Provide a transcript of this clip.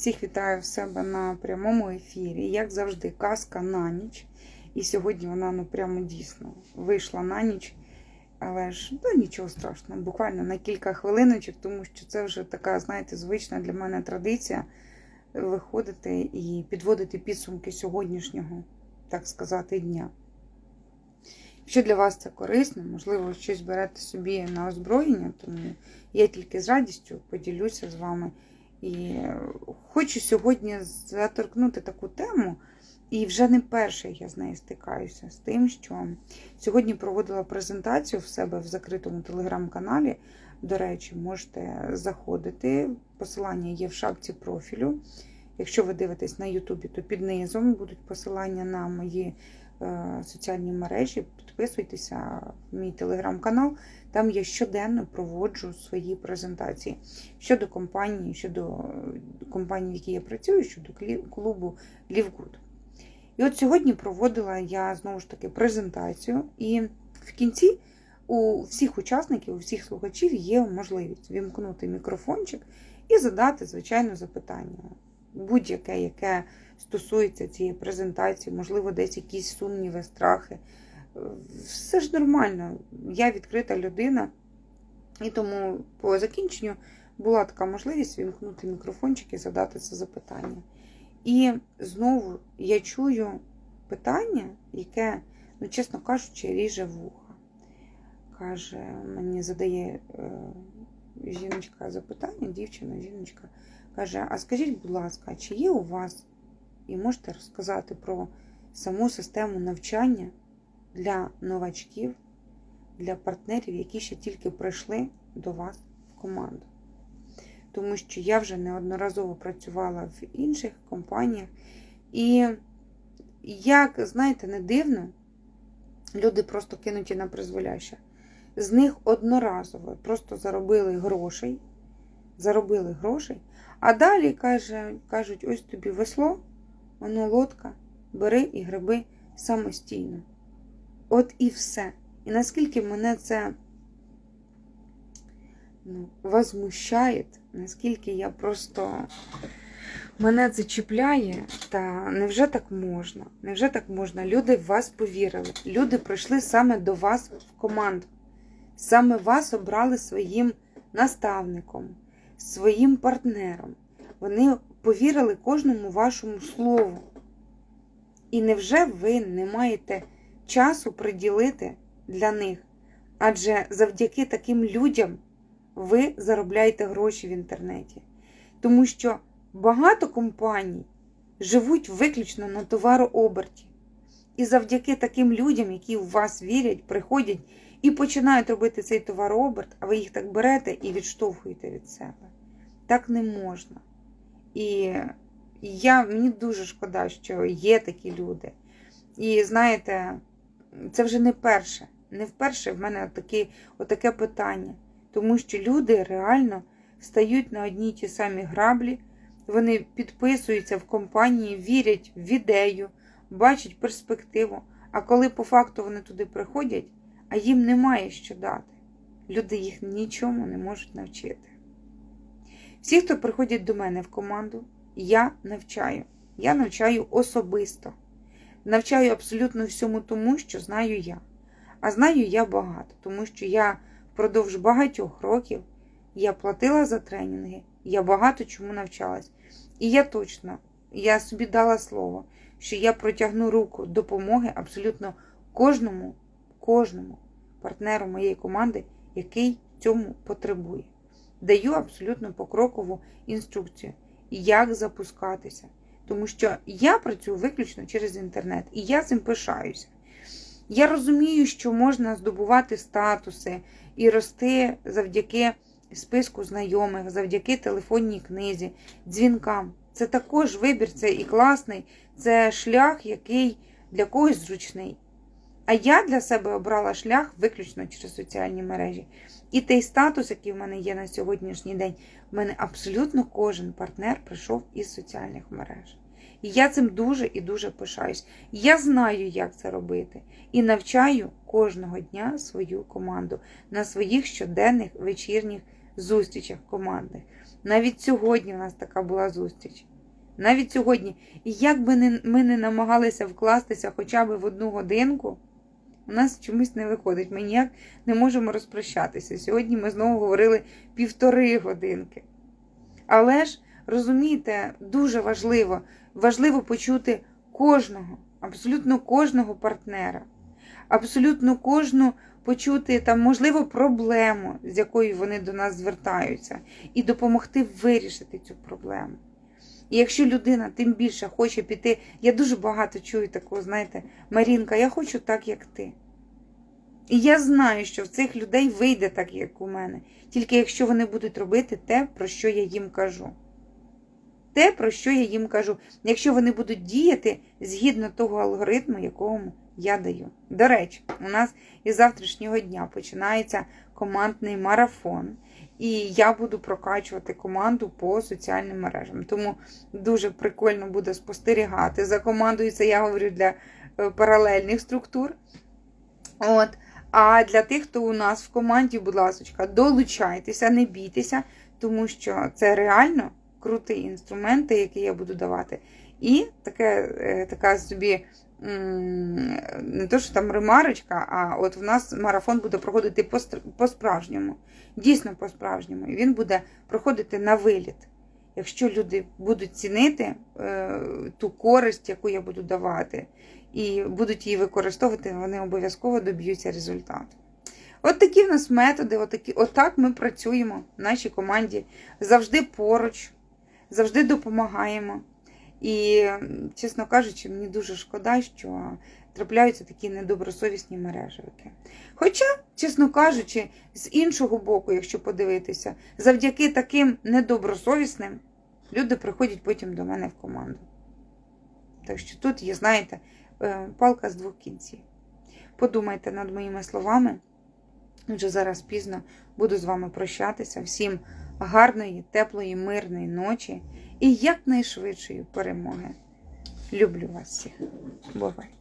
Всіх вітаю в себе на прямому ефірі. Як завжди, казка на ніч. І сьогодні вона ну прямо дійсно вийшла на ніч. Але ж ну, нічого страшного, буквально на кілька хвилиночок, тому що це вже така, знаєте, звична для мене традиція виходити і підводити підсумки сьогоднішнього, так сказати, дня. Якщо для вас це корисно, можливо, щось берете собі на озброєння, тому я тільки з радістю поділюся з вами. І хочу сьогодні заторкнути таку тему, і вже не перше я з нею стикаюся з тим, що сьогодні проводила презентацію в себе в закритому телеграм-каналі. До речі, можете заходити. Посилання є в шапці профілю. Якщо ви дивитесь на Ютубі, то під низом будуть посилання на мої соціальні мережі. Підписуйтеся в мій телеграм-канал. Там я щоденно проводжу свої презентації щодо компанії, щодо компанії, в якій я працюю, щодо клубу Лівгуд. І от сьогодні проводила я знову ж таки презентацію, і в кінці у всіх учасників, у всіх слухачів є можливість вімкнути мікрофончик і задати, звичайно, запитання. Будь-яке, яке стосується цієї презентації, можливо, десь якісь сумніви, страхи. Все ж нормально, я відкрита людина, і тому по закінченню була така можливість вімкнути мікрофончик і задати це запитання. І знову я чую питання, яке, ну, чесно кажучи, ріже вуха. Каже, мені задає е, жіночка запитання, дівчина, жіночка, каже: А скажіть, будь ласка, чи є у вас, і можете розказати про саму систему навчання для новачків, для партнерів, які ще тільки прийшли до вас в команду? Тому що я вже неодноразово працювала в інших компаніях. І, як, знаєте, не дивно, люди просто кинуті на призволяще. З них одноразово просто заробили грошей, заробили грошей, а далі каже, кажуть, ось тобі весло, воно лодка, бери і гриби самостійно. От і все. І наскільки мене це ну, возмущає, наскільки я просто мене це чіпляє, та невже так можна? Невже так можна? Люди в вас повірили. Люди прийшли саме до вас в команду. Саме вас обрали своїм наставником, своїм партнером. Вони повірили кожному вашому слову. І невже ви не маєте часу приділити для них? Адже завдяки таким людям ви заробляєте гроші в інтернеті. Тому що багато компаній живуть виключно на товарооберті. І завдяки таким людям, які в вас вірять, приходять і починають робити цей товарооберт, а ви їх так берете і відштовхуєте від себе. Так не можна. І я, мені дуже шкода, що є такі люди. І знаєте, це вже не перше. Не вперше в мене отакі, отаке питання. Тому що люди реально стають на одній ті самі граблі, вони підписуються в компанії, вірять в ідею, бачать перспективу. А коли по факту вони туди приходять, а їм немає що дати, люди їх нічому не можуть навчити. Всі, хто приходять до мене в команду, я навчаю. Я навчаю особисто. Навчаю абсолютно всьому тому, що знаю я. А знаю я багато, тому що я впродовж багатьох років я платила за тренінги, я багато чому навчалась. І я точно, я собі дала слово, що я протягну руку допомоги абсолютно кожному, кожному партнеру моєї команди, який цьому потребує. Даю абсолютно покрокову інструкцію, як запускатися. Тому що я працюю виключно через інтернет, і я цим пишаюся. Я розумію, що можна здобувати статуси і рости завдяки списку знайомих, завдяки телефонній книзі, дзвінкам. Це також вибір, це і класний, це шлях, який для когось зручний. А я для себе обрала шлях виключно через соціальні мережі. І той статус, який в мене є на сьогоднішній день, в мене абсолютно кожен партнер прийшов із соціальних мереж. І я цим дуже і дуже пишаюсь. Я знаю, як це робити. І навчаю кожного дня свою команду на своїх щоденних вечірніх зустрічах командних. Навіть сьогодні у нас така була зустріч. навіть сьогодні. І як би ми не намагалися вкластися хоча б в одну годинку, у нас чомусь не виходить. Ми ніяк не можемо розпрощатися. Сьогодні ми знову говорили півтори годинки. Але ж, розумієте, дуже важливо, важливо почути кожного, абсолютно кожного партнера, абсолютно кожну почути там, можливо, проблему, з якою вони до нас звертаються, і допомогти вирішити цю проблему. І якщо людина тим більше хоче піти, я дуже багато чую такого, знаєте, Марінка, я хочу так, як ти. І я знаю, що в цих людей вийде так, як у мене, тільки якщо вони будуть робити те, про що я їм кажу. Те, про що я їм кажу, якщо вони будуть діяти згідно того алгоритму, якому я даю. До речі, у нас із завтрашнього дня починається командний марафон, і я буду прокачувати команду по соціальним мережам. Тому дуже прикольно буде спостерігати за командою. Це я говорю для е, паралельних структур. От. А для тих, хто у нас в команді, будь ласка, долучайтеся, не бійтеся, тому що це реально крутий інструмент, який я буду давати. І таке, е, така собі не то, що там ремарочка, а от в нас марафон буде проходити по-справжньому. Дійсно по-справжньому. І він буде проходити на виліт. Якщо люди будуть цінити е, ту користь, яку я буду давати, і будуть її використовувати, вони обов'язково доб'ються результату. От такі в нас методи, отакі, отак ми працюємо в нашій команді. Завжди поруч, завжди допомагаємо. І, чесно кажучи, мені дуже шкода, що трапляються такі недобросовісні мережевики. Хоча, чесно кажучи, з іншого боку, якщо подивитися, завдяки таким недобросовісним люди приходять потім до мене в команду. Так що тут є, знаєте, е, палка з двох кінців. Подумайте над моїми словами. Вже зараз пізно буду з вами прощатися. Всім гарної, теплої, мирної ночі і якнайшвидшої перемоги. Люблю вас всіх. Бувайте!